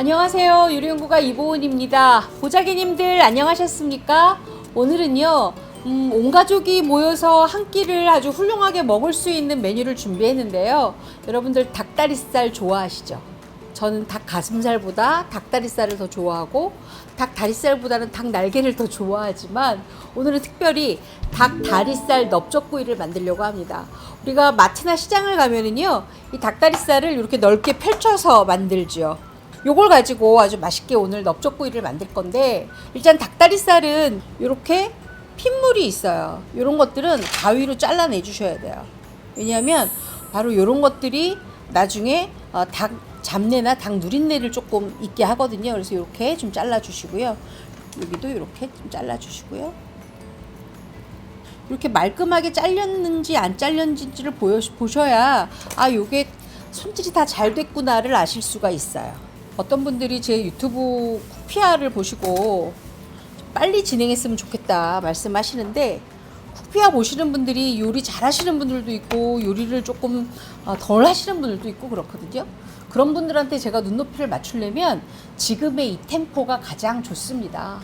안녕하세요. 요리연구가 이보은입니다. 보자기님들 안녕하셨습니까? 오늘은요, 음, 온 가족이 모여서 한 끼를 아주 훌륭하게 먹을 수 있는 메뉴를 준비했는데요. 여러분들 닭다리살 좋아하시죠? 저는 닭 가슴살보다 닭다리살을 더 좋아하고 닭 다리살보다는 닭 날개를 더 좋아하지만 오늘은 특별히 닭 다리살 넓적구이를 만들려고 합니다. 우리가 마트나 시장을 가면은요, 이 닭다리살을 이렇게 넓게 펼쳐서 만들죠. 요걸 가지고 아주 맛있게 오늘 넓적구이를 만들 건데 일단 닭다리살은 이렇게 핏물이 있어요. 이런 것들은 가위로 잘라내 주셔야 돼요. 왜냐하면 바로 이런 것들이 나중에 어, 닭 잡내나 닭 누린내를 조금 있게 하거든요. 그래서 이렇게 좀 잘라 주시고요. 여기도 이렇게 좀 잘라 주시고요. 이렇게 말끔하게 잘렸는지 안 잘렸는지를 보셔야 아 요게 손질이 다 잘 됐구나를 아실 수가 있어요. 어떤 분들이 제 유튜브 쿠피아를 보시고 빨리 진행했으면 좋겠다 말씀하시는데 쿠피아 보시는 분들이 요리 잘 하시는 분들도 있고 요리를 조금 어, 덜 하시는 분들도 있고 그렇거든요. 그런 분들한테 제가 눈높이를 맞추려면 지금의 이 템포가 가장 좋습니다.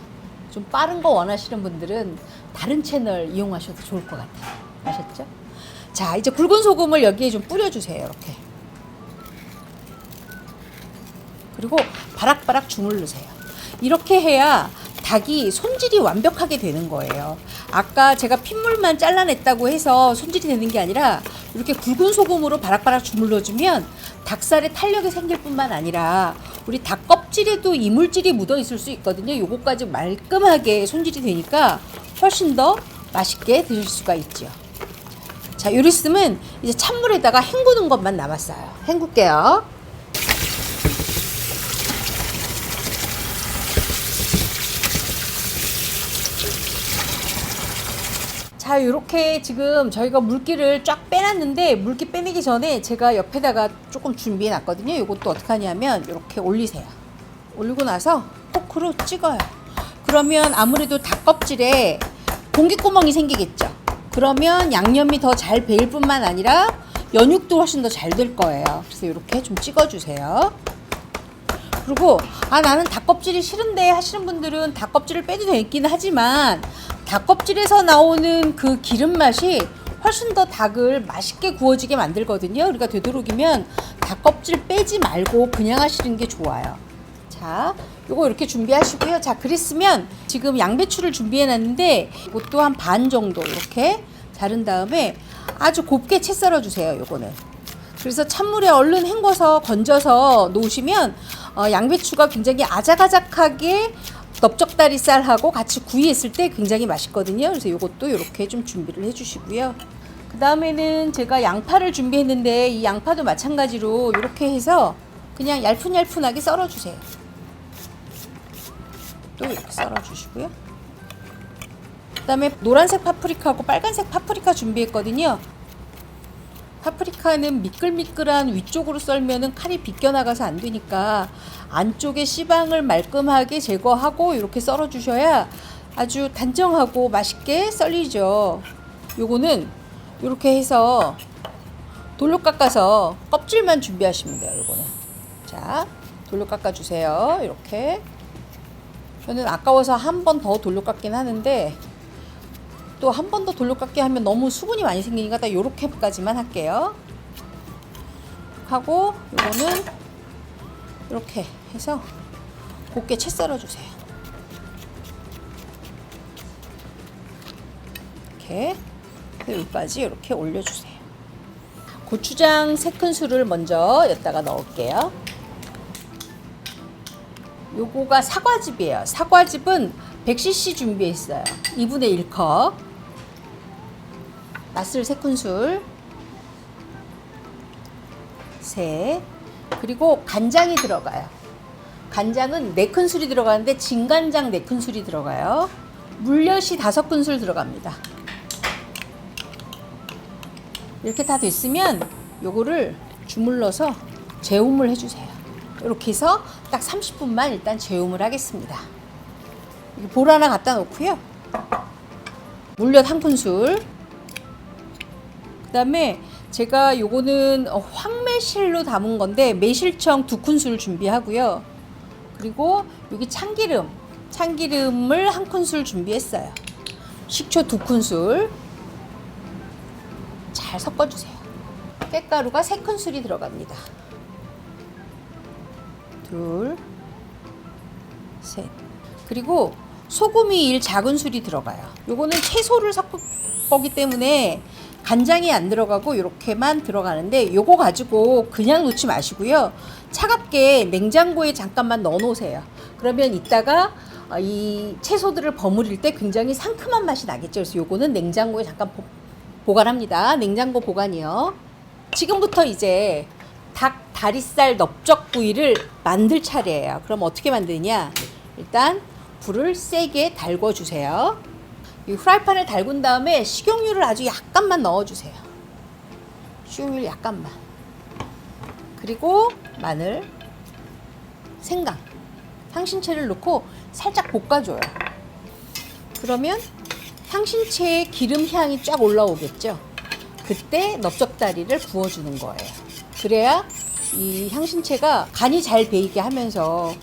좀 빠른 거 원하시는 분들은 다른 채널 이용하셔도 좋을 것 같아요. 아셨죠? 자, 이제 굵은 소금을 여기에 좀 뿌려주세요. 이렇게. 그리고 바락바락 주물르세요. 이렇게 해야 닭이 손질이 완벽하게 되는 거예요. 아까 제가 핏물만 잘라냈다고 해서 손질이 되는 게 아니라 이렇게 굵은 소금으로 바락바락 주물러주면 닭살에 탄력이 생길 뿐만 아니라 우리 닭 껍질에도 이물질이 묻어 있을 수 있거든요. 요거까지 말끔하게 손질이 되니까 훨씬 더 맛있게 드실 수가 있죠. 자, 요리 쓰면 이제 찬물에다가 헹구는 것만 남았어요. 헹굴게요. 자, 이렇게 지금 저희가 물기를 쫙 빼놨는데 물기 빼내기 전에 제가 옆에다가 조금 준비해 놨거든요. 이것도 어떻게 하냐면 이렇게 올리세요. 올리고 나서 포크로 찍어요. 그러면 아무래도 닭 껍질에 공기구멍이 생기겠죠. 그러면 양념이 더 잘 배일 뿐만 아니라 연육도 훨씬 더 잘 될 거예요. 그래서 이렇게 좀 찍어주세요. 그리고 아 나는 닭껍질이 싫은데 하시는 분들은 닭껍질을 빼도 되긴 하지만 닭껍질에서 나오는 그 기름 맛이 훨씬 더 닭을 맛있게 구워지게 만들거든요. 그러니까 되도록이면 닭껍질 빼지 말고 그냥 하시는 게 좋아요. 자, 요거 이렇게 준비하시고요. 자, 그랬으면 지금 양배추를 준비해 놨는데 이것도 한 반 정도 이렇게 자른 다음에 아주 곱게 채 썰어 주세요. 요거는. 그래서 찬물에 얼른 헹궈서 건져서 놓으시면 어, 양배추가 굉장히 아작아작하게 넓적다리살하고 같이 구이했을 때 굉장히 맛있거든요. 그래서 이것도 이렇게 좀 준비를 해주시고요. 그 다음에는 제가 양파를 준비했는데 이 양파도 마찬가지로 이렇게 해서 그냥 얄푼얄푼하게 썰어주세요. 또 이렇게 썰어주시고요. 그 다음에 노란색 파프리카하고 빨간색 파프리카 준비했거든요. 파프리카는 미끌미끌한 위쪽으로 썰면은 칼이 비껴나가서 안 되니까 안쪽에 씨방을 말끔하게 제거하고 이렇게 썰어 주셔야 아주 단정하고 맛있게 썰리죠. 요거는 이렇게 해서 돌로 깎아서 껍질만 준비하시면 돼요. 요거는 자 돌로 깎아 주세요. 이렇게 저는 아까워서 한 번 더 돌로 깎긴 하는데 또 한 번 더 돌로 깎기 하면 너무 수분이 많이 생기니까 딱 요렇게까지만 할게요. 하고 요거는 이렇게 해서 곱게 채 썰어 주세요. 이렇게 여기까지 이렇게 올려 주세요. 고추장 3큰술을 먼저 여기다가 넣을게요. 요거가 사과즙이에요. 사과즙은 100cc 준비했어요. 2분의 1컵. 맛술 3큰술. 셋. 그리고 간장이 들어가요. 간장은 4큰술이 들어가는데 진간장 4큰술이 들어가요. 물엿이 5큰술 들어갑니다. 이렇게 다 됐으면 요거를 주물러서 재움을 해주세요. 이렇게 해서 딱 30분만 일단 재움을 하겠습니다. 볼 하나 갖다 놓고요. 물엿 한 큰술. 그 다음에 제가 요거는 어, 황매실로 담은 건데 매실청 두 큰술 준비하고요. 그리고 여기 참기름, 참기름을 한 큰술 준비했어요. 식초 두 큰술 잘 섞어주세요. 깻가루가 세 큰술이 들어갑니다. 둘, 셋. 그리고 소금이 일 작은 술이 들어가요. 요거는 채소를 섞을 거기 때문에 간장이 안 들어가고 이렇게만 들어가는데 요거 가지고 그냥 놓지 마시고요. 차갑게 냉장고에 잠깐만 넣어 놓으세요. 그러면 이따가 어, 이 채소들을 버무릴 때 굉장히 상큼한 맛이 나겠죠. 그래서 요거는 냉장고에 잠깐 보, 보관합니다. 냉장고 보관이요. 지금부터 이제 닭 다리살 넓적 구이를 만들 차례예요. 그럼 어떻게 만드냐? 일단 불을 세게 달궈 주세요. 이 프라이팬을 달군 다음에 식용유를 아주 약간만 넣어 주세요. 식용유 약간만. 그리고 마늘, 생강, 향신채를 넣고 살짝 볶아줘요. 그러면 향신채의 기름 향이 쫙 올라오겠죠. 그때 넓적다리를 부어주는 거예요. 그래야 이 향신채가 간이 잘 배이게 하면서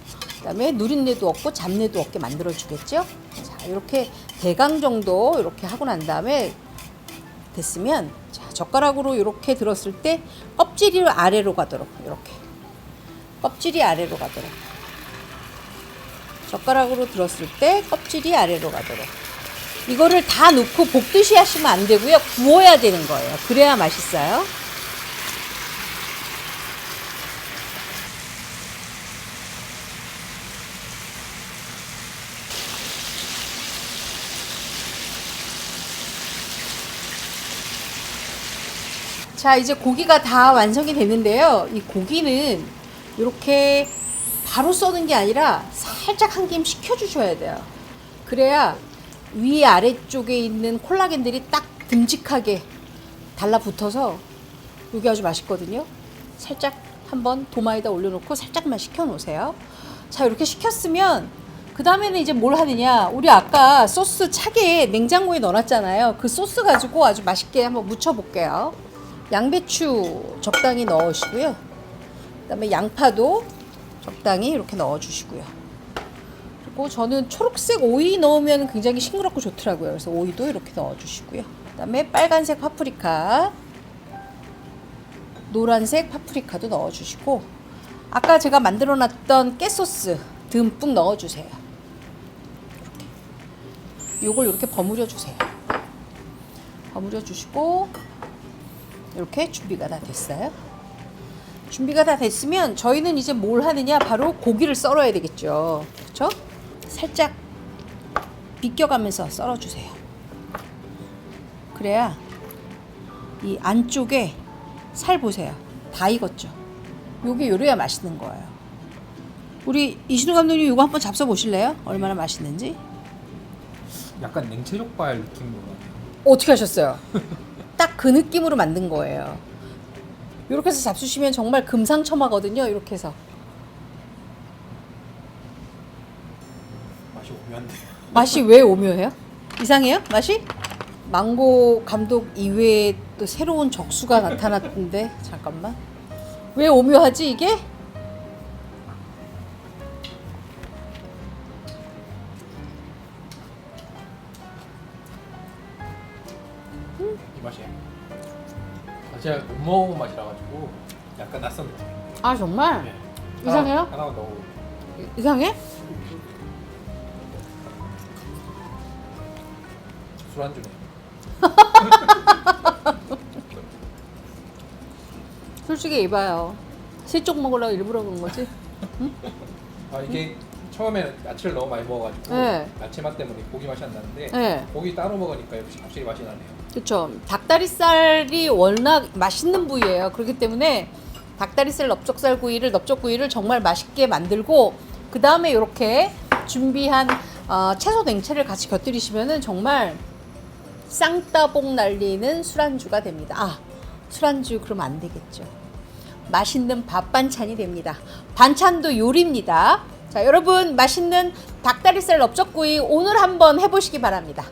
그다음에 누린내도 없고 잡내도 없게 만들어 주겠죠. 자, 이렇게 대강 정도 이렇게 하고 난 다음에 됐으면 자, 젓가락으로 이렇게 들었을 때 껍질이 아래로 가도록 이렇게 껍질이 아래로 가도록 젓가락으로 들었을 때 껍질이 아래로 가도록 이거를 다 넣고 볶듯이 하시면 안 되고요. 구워야 되는 거예요. 그래야 맛있어요. 자, 이제 고기가 다 완성이 됐는데요. 이 고기는 이렇게 바로 써는 게 아니라 살짝 한 김 식혀주셔야 돼요. 그래야 위 아래쪽에 있는 콜라겐들이 딱 듬직하게 달라붙어서 이게 아주 맛있거든요. 살짝 한번 도마에다 올려놓고 살짝만 식혀 놓으세요. 자, 이렇게 식혔으면 그 다음에는 이제 뭘 하느냐. 우리 아까 소스 차게 냉장고에 넣어놨잖아요. 그 소스 가지고 아주 맛있게 한번 무쳐볼게요. 양배추 적당히 넣으시고요. 그 다음에 양파도 적당히 이렇게 넣어주시고요. 그리고 저는 초록색 오이 넣으면 굉장히 싱그럽고 좋더라고요. 그래서 오이도 이렇게 넣어주시고요. 그다음에 빨간색 파프리카, 노란색 파프리카도 넣어주시고 아까 제가 만들어놨던 깨소스 듬뿍 넣어주세요. 이렇게. 요걸 이렇게 버무려 주세요. 버무려 주시고 이렇게 준비가 다 됐어요. 준비가 다 됐으면 저희는 이제 뭘 하느냐 바로 고기를 썰어야 되겠죠. 그렇죠? 살짝 비껴가면서 썰어주세요. 그래야 이 안쪽에 살 보세요. 다 익었죠. 요게 요래야 맛있는 거예요. 우리 이신우 감독님 이거 한번 잡숴 보실래요? 얼마나 맛있는지? 약간 냉채족발 느낌으로 어떻게 하셨어요? 딱 그 느낌으로 만든 거예요. 이렇게 해서 잡수시면 정말 금상첨화거든요. 이렇게 해서 맛이 오묘한데 맛이 왜 오묘해요? 이상해요? 맛이? 망고 감독 이외에 또 새로운 적수가 나타났는데 잠깐만 왜 오묘하지 이게? 제가 못 먹어본 맛이라 가지고 약간 낯선 느낌. 아 정말? 네. 이상해요? 하나, 하나만 넣어. 이상해? 술안주네. 솔직히 이봐요 세쪽 먹으려고 일부러 그런 거지? 아 이게 처음에 야채를 너무 많이 먹어가지고 네. 야채 맛 때문에 고기 맛이 안 나는데 네. 고기 따로 먹으니까 역시 확실히 맛이 나네요. 그렇죠. 닭다리살이 워낙 맛있는 부위예요. 그렇기 때문에 닭다리살 넓적살 구이를 넓적구이를 정말 맛있게 만들고 그 다음에 이렇게 준비한 어, 채소 냉채를 같이 곁들이시면은 정말 쌍따봉 날리는 술안주가 됩니다. 아 술안주 그러면 안 되겠죠. 맛있는 밥 반찬이 됩니다. 반찬도 요리입니다. 자 여러분 맛있는 닭다리살 넓적구이 오늘 한번 해보시기 바랍니다.